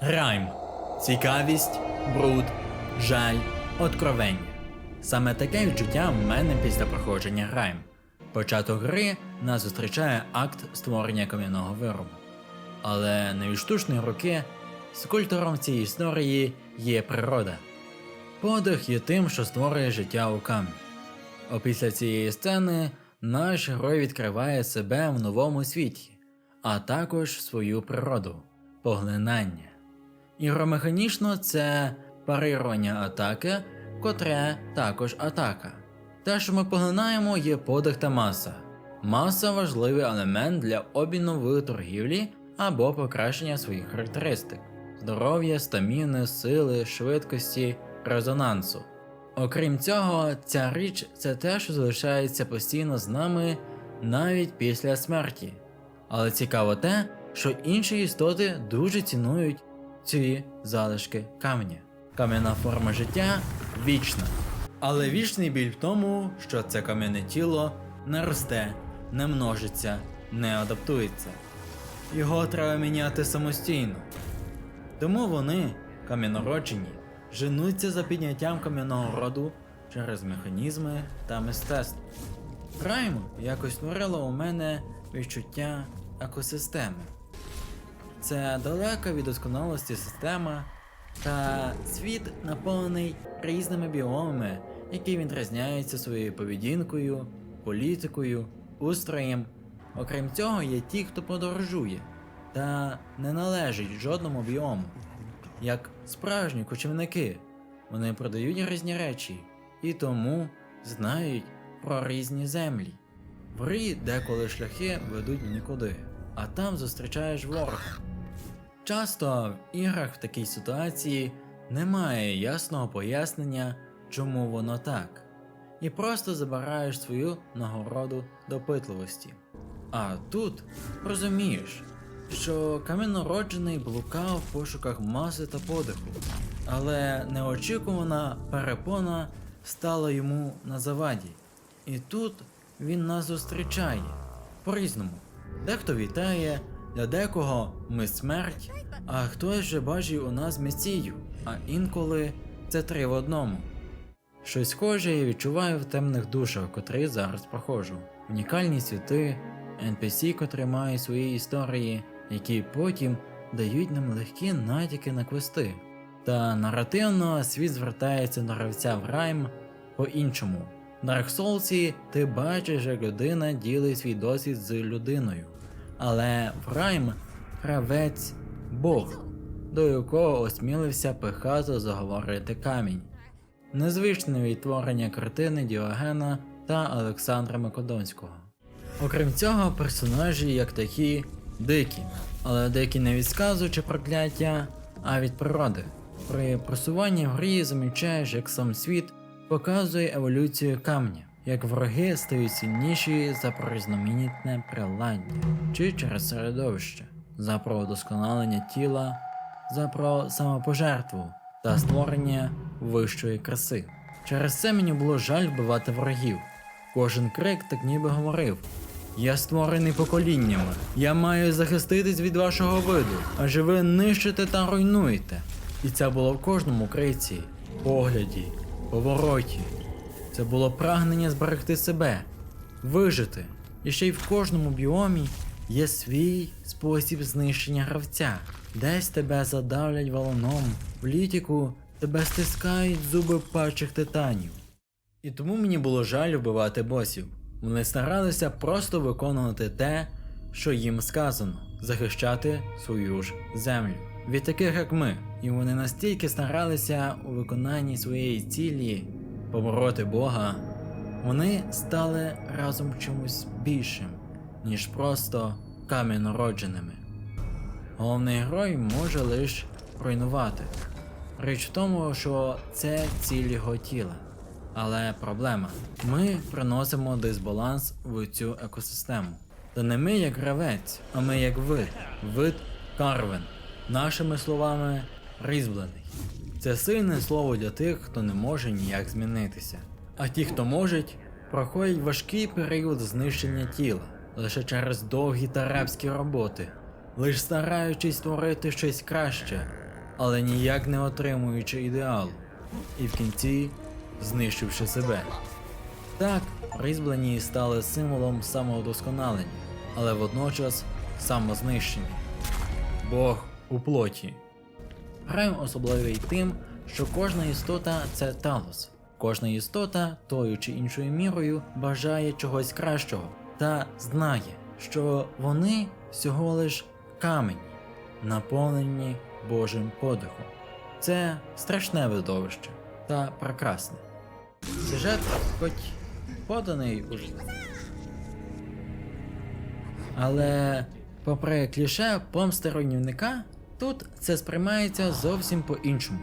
Райм. Цікавість, бруд, жаль, откровення. Саме таке відчуття в мене після проходження Райм. Початок гри нас зустрічає акт створення кам'яного виробу. Але не від штучної руки скульптором цієї історії є природа. Подих є тим, що створює життя у камні. Опісля цієї сцени наш герой відкриває себе в новому світі, а також свою природу поглинання. Ігромеханічно це парирування атаки, котре також атака. Те, що ми поглинаємо, є подих та маса. Маса важливий елемент для обміну в торгівлі або покращення своїх характеристик: здоров'я, стаміни, сили, швидкості, резонансу. Окрім цього, ця річ це те, що залишається постійно з нами навіть після смерті. Але цікаво те, що інші істоти дуже цінують ці залишки каменя. Кам'яна форма життя вічна. Але вічний біль в тому, що це кам'яне тіло не росте, не множиться, не адаптується. Його треба міняти самостійно. Тому вони, кам'янороджені, женуться за підняттям кам'яного роду через механізми та мистецтво. Прайм якось створило у мене відчуття екосистеми. Це далека від досконалості система та світ наповнений різними біомами, які відрізняються своєю поведінкою, політикою, устроєм. Окрім цього, є ті, хто подорожує та не належить жодному біому. Як справжні кочівники, вони продають різні речі і тому знають про різні землі. В грі деколи шляхи ведуть нікуди, а там зустрічаєш ворога. Часто в іграх в такій ситуації немає ясного пояснення, чому воно так, і просто забираєш свою нагороду допитливості. А тут розумієш, що кам'янороджений блукав в пошуках маси та подиху, але неочікувана перепона стала йому на заваді. І тут він нас зустрічає по-різному. Дехто вітає, для декого ми смерть, а хтось же бачить у нас месію, а інколи це три в одному. Щось схоже я відчуваю в темних душах, котрі зараз проходжу. Унікальні світи, NPC, котрі мають свої історії, які потім дають нам легкі натяки на квести. Та наративно світ звертається до гравця в райм по-іншому. Dark Souls ти бачиш, як людина ділить свій досвід з людиною. Але в райм гравець Бог, до якого осмілився Пехато заговорити камінь. Незвичне відтворення картини Діогена та Олександра Македонського. Окрім цього, персонажі як такі дикі, але дикі не від сказу чи прокляття, а від природи. При просуванні в грі замічаєш, як сам світ показує еволюцію камня, як вороги стають сильніші за прорізноманітне приладдя чи через середовище, за про удосконалення тіла, за про самопожертву та створення вищої краси. Через це мені було жаль вбивати ворогів. Кожен крик так ніби говорив. Я створений поколіннями. Я маю захиститись від вашого виду, адже ви нищите та руйнуєте. І це було в кожному криці, погляді, повороті. Це було прагнення зберегти себе, вижити. І ще й в кожному біомі є свій спосіб знищення гравця. Десь тебе задавлять валуном, в літіку тебе стискають зуби пачих титанів. І тому мені було жаль вбивати босів. Вони старалися просто виконувати те, що їм сказано, захищати свою ж землю. Від таких як ми, і вони настільки старалися у виконанні своєї цілі побороти Бога, вони стали разом чимось більшим, ніж просто кам'янородженими. Головний герой може лише руйнувати. Річ в тому, що це ціль його тіла. Але проблема: ми приносимо дисбаланс в цю екосистему. Та не ми як гравець, а ми як вид, вид Карвен. Нашими словами, різьблений. Це сильне слово для тих, хто не може ніяк змінитися. А ті, хто можуть, проходять важкий період знищення тіла, лише через довгі та рабські роботи, лише стараючись створити щось краще, але ніяк не отримуючи ідеал, і в кінці знищивши себе. Так, різьблені стали символом самовдосконалення, але водночас самознищення. Бог у плоті. Райм особливий тим, що кожна істота це талос. Кожна істота тою чи іншою мірою бажає чогось кращого та знає, що вони всього лиш камені, наповнені Божим подихом. Це страшне видовище та прекрасне. Сюжет, хоч поданий уже. Але, попри кліше помсти руйнівника, тут це сприймається зовсім по-іншому.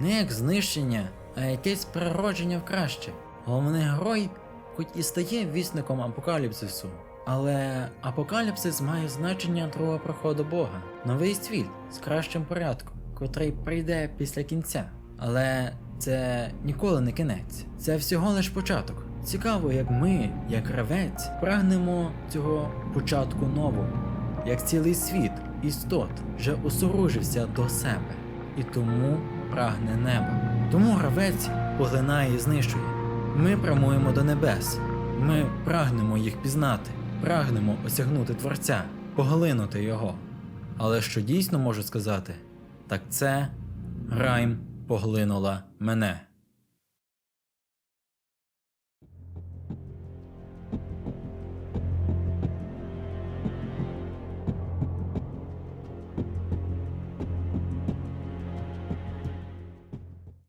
Не як знищення, а якесь природження в краще. Головний герой, хоч і стає вісником апокаліпсису, але апокаліпсис має значення другого приходу Бога, новий світ з кращим порядком, котрий прийде після кінця. Але це ніколи не кінець, це всього лиш початок. Цікаво, як ми, як гравець, прагнемо цього початку нового, як цілий світ істот вже осоружився до себе і тому прагне неба. Тому гравець поглинає і знищує. Ми прямуємо до небес. Ми прагнемо їх пізнати, прагнемо осягнути Творця, поглинути його. Але що дійсно можу сказати, так це Райм поглинула мене.